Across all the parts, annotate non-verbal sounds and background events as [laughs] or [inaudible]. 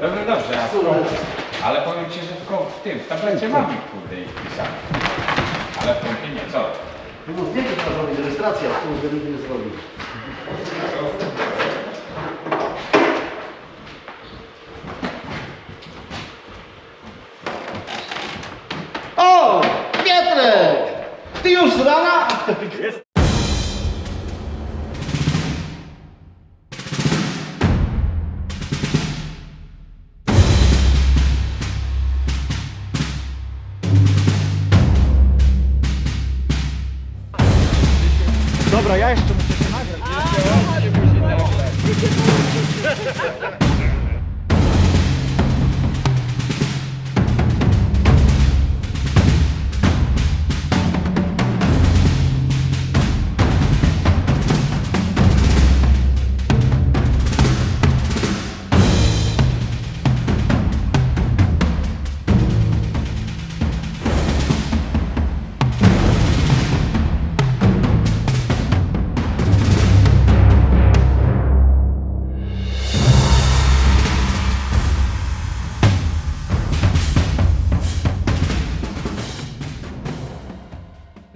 Dobrze, dobrze, a? Ale powiem ci, że w, tym, w tablecie mam ich kurde ich pisane. Ale w punkcie nie, co? No zdjęcie trzeba zrobić, rejestracja, którą nikt nie zrobił. O! Pietrek! Ty już z rana? [laughs]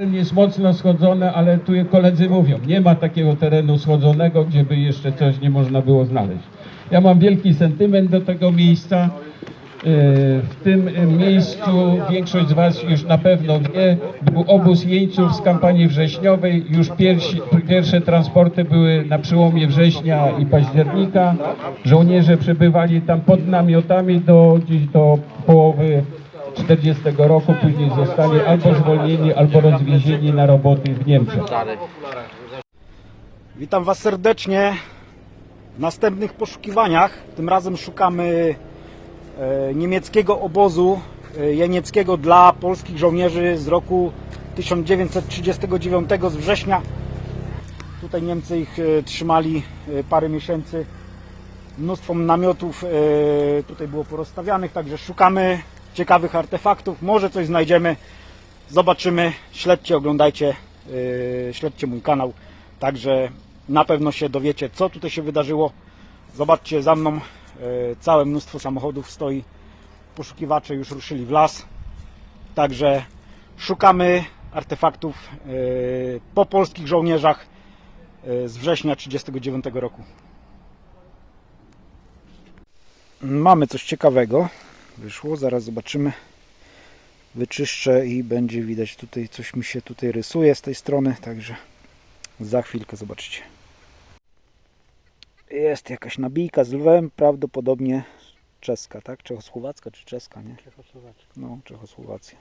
jest mocno schodzony, ale tu koledzy mówią, nie ma takiego terenu schodzonego, gdzie by jeszcze coś nie można było znaleźć. Ja mam wielki sentyment do tego miejsca. Yy, W tym miejscu większość z Was już na pewno wie, był obóz jeńców z kampanii wrześniowej. Już pierwsi, pierwsze transporty były na przełomie września i października. Żołnierze przebywali tam pod namiotami do, do połowy 40 roku, później zostali albo zwolnieni, albo rozwiezieni na roboty w Niemczech. Witam Was serdecznie w następnych poszukiwaniach. Tym razem szukamy e, niemieckiego obozu e, jenieckiego dla polskich żołnierzy z roku 1939 z września. Tutaj Niemcy ich e, trzymali parę miesięcy. Mnóstwo namiotów tutaj było porozstawianych, także szukamy ciekawych artefaktów. Może coś znajdziemy. Zobaczymy. Śledźcie, oglądajcie, e, śledźcie mój kanał. Także na pewno się dowiecie, co tutaj się wydarzyło. Zobaczcie za mną, e, całe mnóstwo samochodów stoi. Poszukiwacze już ruszyli w las. Także szukamy artefaktów e, po polskich żołnierzach e, z września 1939 roku. Mamy coś ciekawego. Wyszło, zaraz zobaczymy. Wyczyszczę i będzie widać tutaj, coś mi się tutaj rysuje z tej strony, także za chwilkę zobaczycie. Jest jakaś nabijka z lwem, prawdopodobnie czeska, tak? Czechosłowacka czy czeska, nie? Czechosłowacka. No, Czechosłowacja.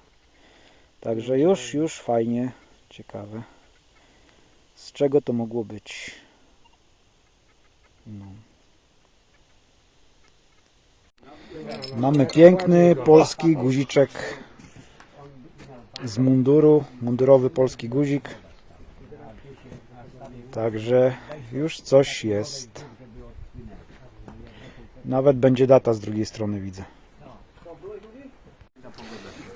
Także już, już fajnie, ciekawe. Z czego to mogło być? No. Mamy piękny polski guziczek z munduru, mundurowy polski guzik. Także już coś jest. Nawet będzie data z drugiej strony widzę.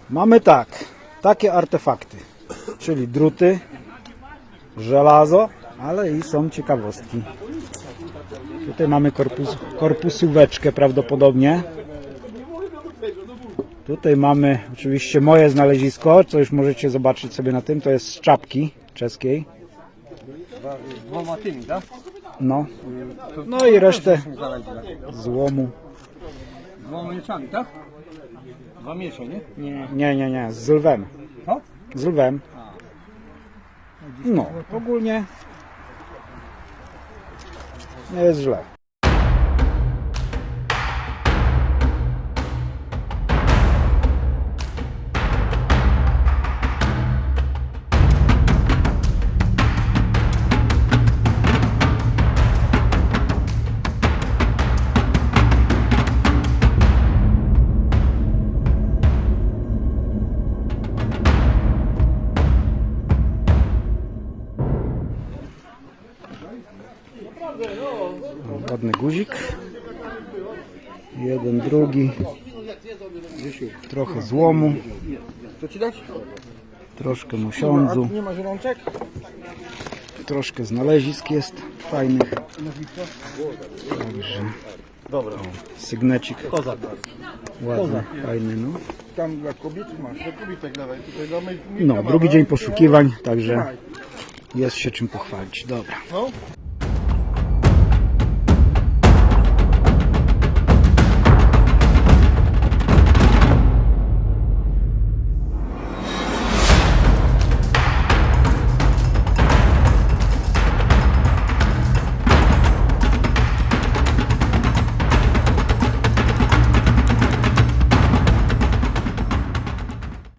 Mamy tak, takie artefakty, czyli druty, żelazo, ale i są ciekawostki. Tutaj mamy korpus, korpusóweczkę prawdopodobnie. Tutaj mamy oczywiście moje znalezisko, co już możecie zobaczyć sobie na tym, to jest z czapki czeskiej. Dwoma tymi, tak? No. No i resztę złomu. Dwoma mieczami, tak? Dwa miecze, nie? Nie. Nie, nie, nie, z lwem. Co? Z lwem. No, ogólnie nie jest źle. Guzik. Jeden, drugi. Trochę złomu, Co ci dać? troszkę mosiądzu, Nie ma zielączek? troszkę znalezisk jest fajnych. Także Dobra. Sygnecik Kozak. ładny, fajny, no. Tam dla kobiet masz. Dla kobitek dawaj. Tutaj damy No, drugi dzień poszukiwań, także jest się czym pochwalić. Dobra. No.